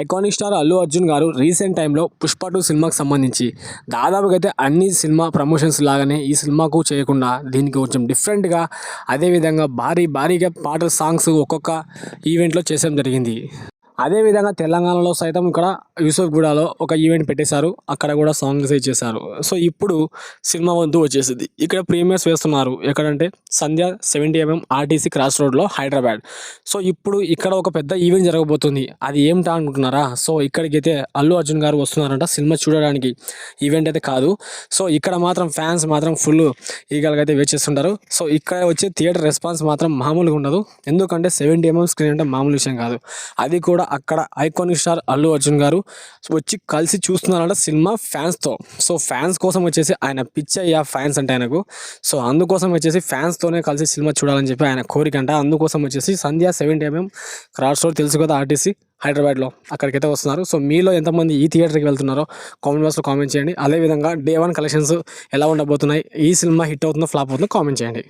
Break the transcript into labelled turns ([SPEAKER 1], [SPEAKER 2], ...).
[SPEAKER 1] Iconic star Allu Arjun గారు recent టైంలో Pushpa two సినిమాకి సంబంధించి. దాదాపుగా అయితే అన్ని సినిమా ప్రమోషన్స్ లాగానే ఈ సినిమాకు చేయకుండా దీనికి కొంచెం డిఫరెంట్గా అదేవిధంగా భారీ భారీగా పాటల సాంగ్స్ ఒక్కొక్క ఈవెంట్లో చేసడం జరిగింది. అదేవిధంగా తెలంగాణలో సైతం ఇక్కడ యూసఫ్గూడలో ఒక ఈవెంట్ పెట్టేశారు. అక్కడ కూడా సాంగ్స్ ఇచ్చేశారు సో ఇప్పుడు సినిమా వంతు వచ్చేసింది. ఇక్కడ ప్రీమియర్స్ వేస్తున్నారు. ఎక్కడంటే Sandhya seventy MM RTC cross రోడ్లో హైదరాబాద్. సో ఇప్పుడు ఇక్కడ ఒక పెద్ద ఈవెంట్ జరగబోతుంది. అది ఏమిటా అనుకుంటున్నారా? సో ఇక్కడికైతే అల్లు అర్జున్ గారు వస్తున్నారంట సినిమా చూడడానికి. ఈవెంట్ అయితే కాదు. సో ఇక్కడ మాత్రం ఫ్యాన్స్ మాత్రం ఫుల్ ఈగల్గా అయితే వెయిట్ చేస్తుంటారు. సో ఇక్కడ వచ్చే థియేటర్ రెస్పాన్స్ మాత్రం మామూలుగా ఉండదు. ఎందుకంటే సెవెంటీ ఎంఎం స్క్రీన్ అంటే మామూలు విషయం కాదు. అది కూడా అక్కడ ఐకానిక్ స్టార్ అల్లు అర్జున్ గారు వచ్చి కలిసి చూస్తున్నారంట సినిమా ఫ్యాన్స్తో. సో ఫ్యాన్స్ కోసం వచ్చేసి ఆయన పిచ్ అయ్యా ఫ్యాన్స్ అంటే ఆయనకు. సో అందుకోసం వచ్చేసి ఫ్యాన్స్తోనే కలిసి సినిమా చూడాలని చెప్పి ఆయన కోరిక అంట అందుకోసం వచ్చేసి Sandhya seventy MM cross road తెలుసు కదా ఆర్టీసీ హైదరాబాద్లో అక్కడికైతే వస్తున్నారు. సో మీలో ఎంతమంది ఈ థియేటర్కి వెళ్తున్నారో కామెంట్ బాక్స్లో కామెంట్ చేయండి. అదేవిధంగా డే వన్ కలెక్షన్స్ ఎలా ఉండబోతున్నాయి? ఈ సినిమా హిట్ అవుతుందో ఫ్లాప్ అవుతుందో కామెంట్ చేయండి.